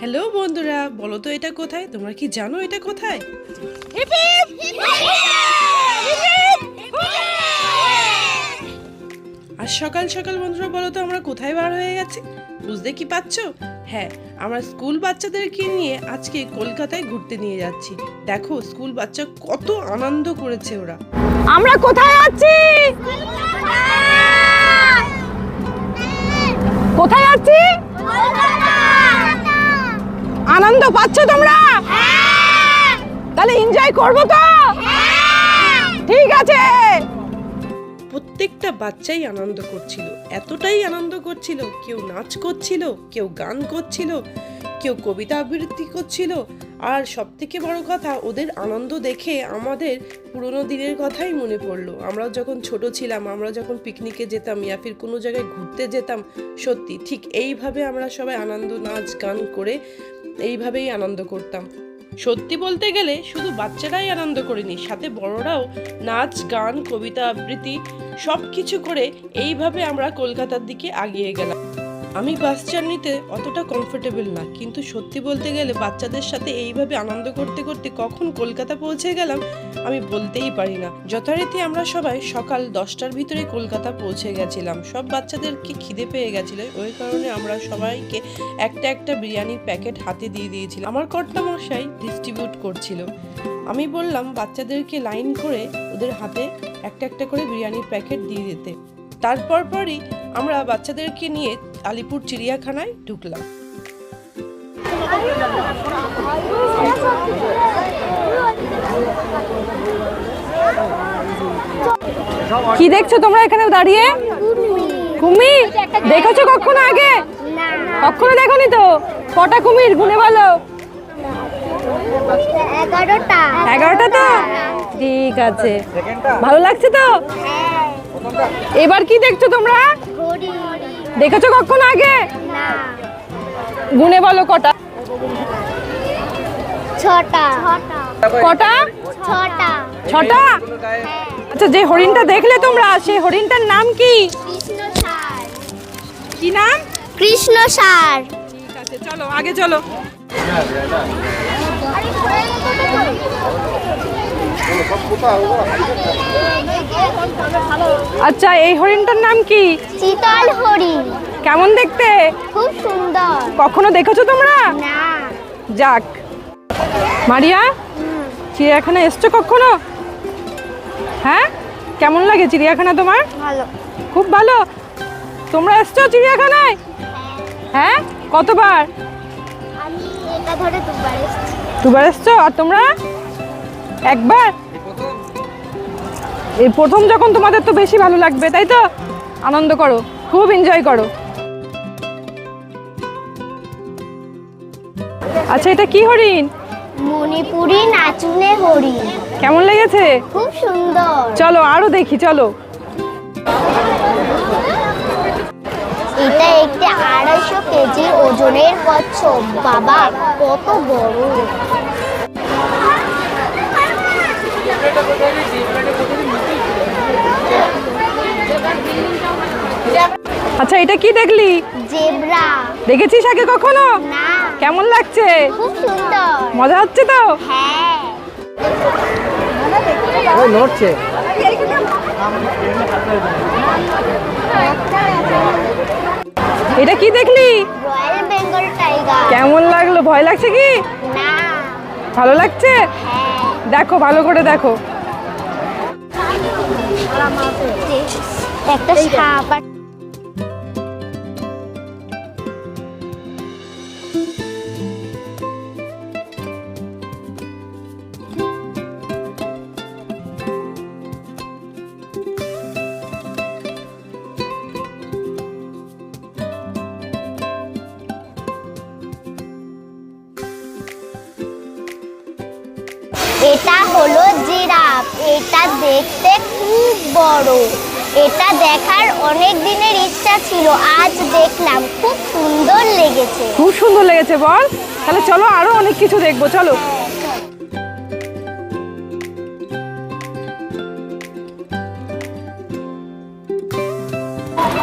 Hello বন্ধুরা, বলো তো এটা কোথায়? তোমরা কি জানো এটা কোথায়? সকাল সকাল, বন্ধুরা, বলো তো আমরা কোথায় বার হয়ে গেছি? বুঝতে কি পাচ্ছো হ্যাঁ আমরা স্কুল বাচ্চাদেরকে নিয়ে আজকে কলকাতায় ঘুরতে নিয়ে যাচ্ছি। দেখো, স্কুল বাচ্চা কত আনন্দ করেছে ওরা। আমরা কোথায় আছি? কোথায় আছি? আনন্দ পাচ্ছ তোমরা? তাহলে এনজয় করব তো? ঠিক আছে। প্রত্যেকটা বাচ্চাই আনন্দ করছিল এতটাই আনন্দ করছিল কেউ নাচ করছিল কেউ গান করছিল কেউ কবিতা আবৃত্তি করছিল আর সব থেকে বড় কথা, ওদের আনন্দ দেখে আমাদের পুরোনো দিনের কথাই মনে পড়ল। আমরা যখন ছোট ছিলাম, আমরা যখন পিকনিকে যেতাম ইয়া ফির কোনো জায়গায় ঘুরতে যেতাম, সত্যি ঠিক এইভাবে আমরা সবাই আনন্দ, নাচ, গান করে এইভাবেই আনন্দ করতাম। সত্যি বলতে গেলে শুধু বাচ্চারাই আনন্দ করেনি, সাথে বড়রাও নাচ, গান, কবিতা, আবৃত্তি সব কিছু করে এইভাবে আমরা কলকাতার দিকে আগিয়ে গেলাম। আমি বাস জার্নিতে অতটা কমফোর্টেবল না, কিন্তু সত্যি বলতে গেলে বাচ্চাদের সাথে এইভাবে আনন্দ করতে করতে কখন কলকাতা পৌঁছে গেলাম আমি বলতেই পারি না। যথারীতি আমরা সবাই সকাল দশটার ভিতরে কলকাতা পৌঁছে গেছিলাম। সব বাচ্চাদেরকে খিদে পেয়ে গেছিল, ওই কারণে আমরা সবাইকে একটা একটা বিরিয়ানির প্যাকেট হাতে দিয়ে দিয়েছিলাম। আমার কর্তা মশাই ডিস্ট্রিবিউট করছিল। আমি বললাম, বাচ্চাদেরকে লাইন করে ওদের হাতে একটা একটা করে বিরিয়ানির প্যাকেট দিয়ে দিতে। তারপর পরই আমরা বাচ্চাদেরকে নিয়ে আলিপুর চিড়িয়াখানায় ঢুকলাম। কি দেখছ তোমরা এখানে দাঁড়িয়ে? কুমির দেখেছ কখনো আগে? কখনো দেখোনি তো? কটা কুমির গুনে বলো। এগারোটা। এগারোটা তো? ঠিক আছে। ভালো লাগছে তো? এবার কি দেখছ তোমরা? ঘড়ি। দেখেছ কখনো আগে? না। গুনে বলো কটা। ছটা। কটা? ছটা। ছটা? আচ্ছা যে হরিণটা দেখলে তোমরা সেই হরিণটার নাম কি? কৃষ্ণ সার। কি নাম? কৃষ্ণ সার। ঠিক আছে চলো আগে চলো। আচ্ছা এই হরিণটার নাম কি? চিতল হরি কেমন দেখতে? খুব সুন্দর। কখনো দেখেছ তোমরা? না। যাক। মারিয়া চিড়িয়াখানা এসছো কখনো? হ্যাঁ? কেমন লাগে চিড়িয়াখানা তোমার? ভালো। খুব ভালো। তোমরা এসছো চিড়িয়াখানায়? হ্যাঁ? কতবার? আমি এটা ধরে দুবার এসেছি। দুবার এসছো? আর তোমরা? একবার? এই প্রথম যখন তোমাদের তো বেশি ভালো লাগবে তাই তো? আনন্দ করো খুব এনজয় করো। আচ্ছা এটা কি হরিণ? মণিপুরি নাচুনে হরি কেমন লেগেছে? খুব সুন্দর। চলো আরও দেখি চলো। এটা একটি আড়াইশো কেজি ওজনের কচ্ছপ। বাবা কত বড়। আচ্ছা এটা কি দেখলি? জেব্রা। দেখেছিস আগে কখনো? না। কেমন লাগছে? খুব সুন্দর। মজা হচ্ছে তো? হ্যাঁ। নড়ছে। এটা কি দেখলি? Royal Bengal tiger. কেমন লাগল? ভয় লাগছে কি? না। ভালো লাগছে? হ্যাঁ। দেখো ভালো করে দেখো। একটা সাপ এটা হলো জিরাফ। এটা দেখতে খুব বড়। এটা দেখার অনেক দিনের ইচ্ছা ছিল আজ দেখলাম খুব সুন্দর লেগেছে। খুব সুন্দর লেগেছে বল। তাহলে চলো আরও অনেক কিছু দেখব চলো।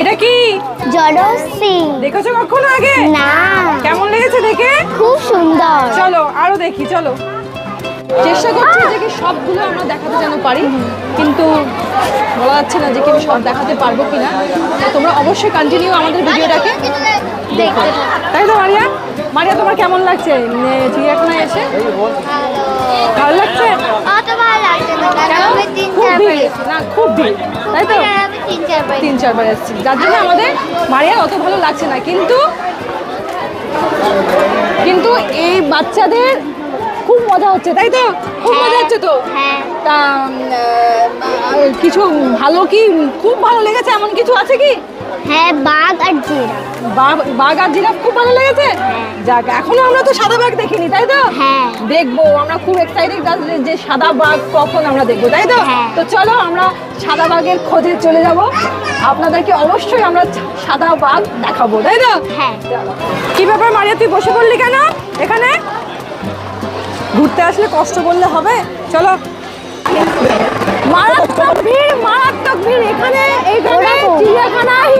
এটা কি? জড়সি দেখেছ কখনো আগে? না। কেমন লেগেছে দেখে? খুব সুন্দর। চলো আরও দেখি চলো। চেষ্টা করছি যে সবগুলো আমরা দেখাতে যেন পারি কিন্তু বলা যাচ্ছে না যে কি আমি সব দেখাতে পারব কিনা। তোমরা অবশ্যই কন্টিনিউ আমাদের ভিডিওটাকে দেখতে তাই তো মারিয়া? মারিয়া তোমার কেমন লাগছে? উম, এ, চিড়িয়াখানায় এসে? ভালো লাগছে? না খুব তাই তো? তিন চারবার যার আমাদের অত ভালো লাগছে না। কিন্তু কিন্তু এই বাচ্চাদের মজা হচ্ছে তাই তো? খুব মজা হচ্ছে তো? হ্যাঁ। তা কিছু ভালো কি খুব ভালো লেগেছে? এমন কিছু আছে কি? হ্যাঁ বাঘ আর জিরা বাঘ- আর জিরাফ খুব ভালো লেগেছে? যাক এখনও আমরা তো সাদা বাঘ দেখিনি তাই তো? হ্যাঁ। দেখব আমরা খুব এক্সাইটেড যে সাদা বাঘ কখন আমরা দেখব তাই তো? হ্যাঁ। তো চলো আমরা সাদা বাঘের খোঁজে চলে যাব। আপনাদেরকে অবশ্যই আমরা সাদা বাঘ দেখাবো তাই তো? হ্যাঁ। কি ব্যাপার মারিয়া তুই বসে পড়লি কেন এখানে? ঘুরতে আসলে কষ্ট বললে হবে? চলো। মারাত্মক ভিড় মারাত্মক ভিড়। এখানে এইখানে। চিড়িয়াখানায়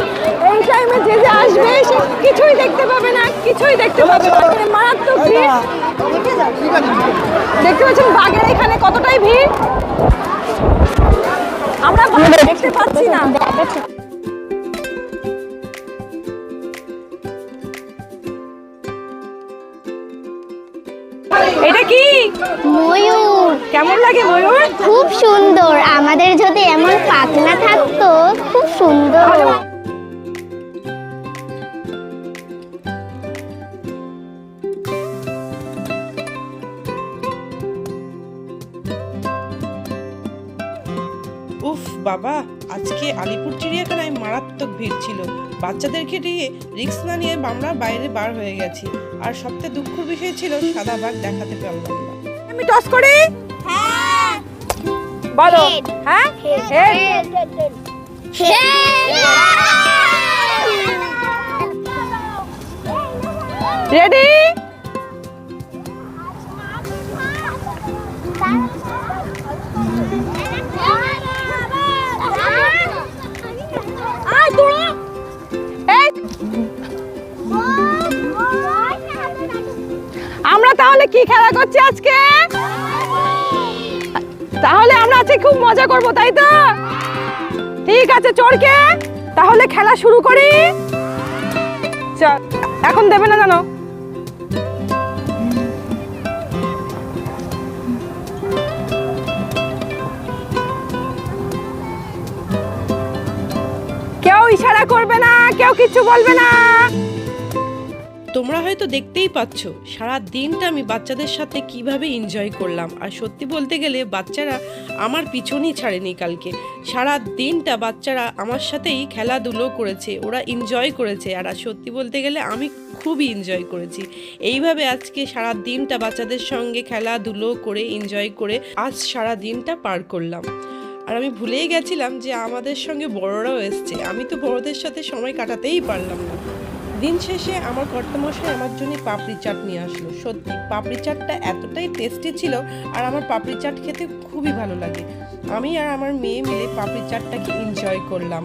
এই টাইমে যে যে আসবে সে কিছুই দেখতে পাবে না কিছুই দেখতে পাবে না। মারাত্মক ভিড়। দেখতে পাচ্ছেন বাঘের এখানে কতটাই ভিড়? আমরা বাঘ দেখতে পাচ্ছি না। ময়ূর। কেমন লাগে ময়ূর? খুব সুন্দর। আমাদের যদি এমন পাখনা থাকতো খুব সুন্দর উফ বাবা আজকে আলিপুর চিড়িয়াখানায় মারাত্মক ভিড় ছিল। বাচ্চাদেরকে নিয়ে রিক্স না নিয়ে আমরা বাইরে বার হয়ে গেছি। আর সবচেয়ে দুঃখের বিষয় ছিল সাদা বাঘ দেখাতে পারলাম না। আমি টস করি? হ্যাঁ। বলো. হ্যাঁ? Head. রেডি খেলা করছি আজকে? তাহলে আমরা আজকে খুব মজা করব, তাই তো? ঠিক আছে, চোরকে। তাহলে খেলা শুরু করি। এখন দেবে না জানো? কেউ ইশারা করবে না, কেউ কিছু বলবে না। তোমরা হয়তো দেখতেই পাচ্ছ, সারা দিনটা আমি বাচ্চাদের সাথে কীভাবে এনজয় করলাম। আর সত্যি বলতে গেলে বাচ্চারা আমার পিছনই ছাড়েনি কালকে। সারা দিনটা বাচ্চারা আমার সাথেই খেলাধুলো করেছে, ওরা এনজয় করেছে। আর সত্যি বলতে গেলে আমি খুবই এনজয় করেছি। এইভাবে আজকে সারা দিনটা বাচ্চাদের সঙ্গে খেলাধুলো করে এনজয় করে আজ সারা দিনটা পার করলাম। আর আমি ভুলেই গেছিলাম যে আমাদের সঙ্গে বড়রাও এসছে। আমি তো বড়দের সাথে সময় কাটাতেই পারলাম না। দিন শেষে আমার কর্তমশাই আমার জন্য পাপড়ি চাট নিয়ে আসলো। সত্যি, পাপড়ি চাটটা এতটাই টেস্টি ছিল আর আমার পাপড়ি চাট খেতে খুবই ভালো লাগে। আমি আর আমার মেয়ে মিলে পাপড়ি চাটটাকে এনজয় করলাম।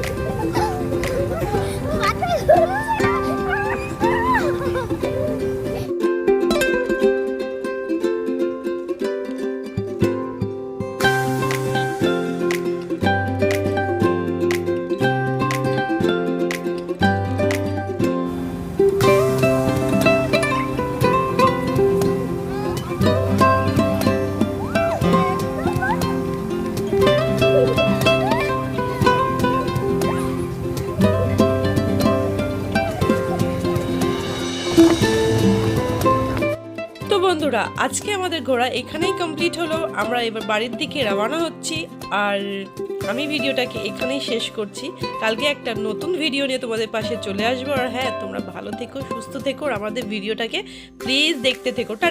বন্ধুরা, আজকে আমাদের ঘোরা এখানেই কমপ্লিট হলো। আমরা এবার বাড়ির দিকে রওনা হচ্ছি আর আমি ভিডিওটাকে এখানেই শেষ করছি। কালকে একটা নতুন ভিডিও নিয়ে তোমাদের পাশে চলে আসব। আর হ্যাঁ তোমরা ভালো থেকো, সুস্থ থেকো, আর আমাদের ভিডিওটাকে প্লিজ দেখতে থেকো। টাটা!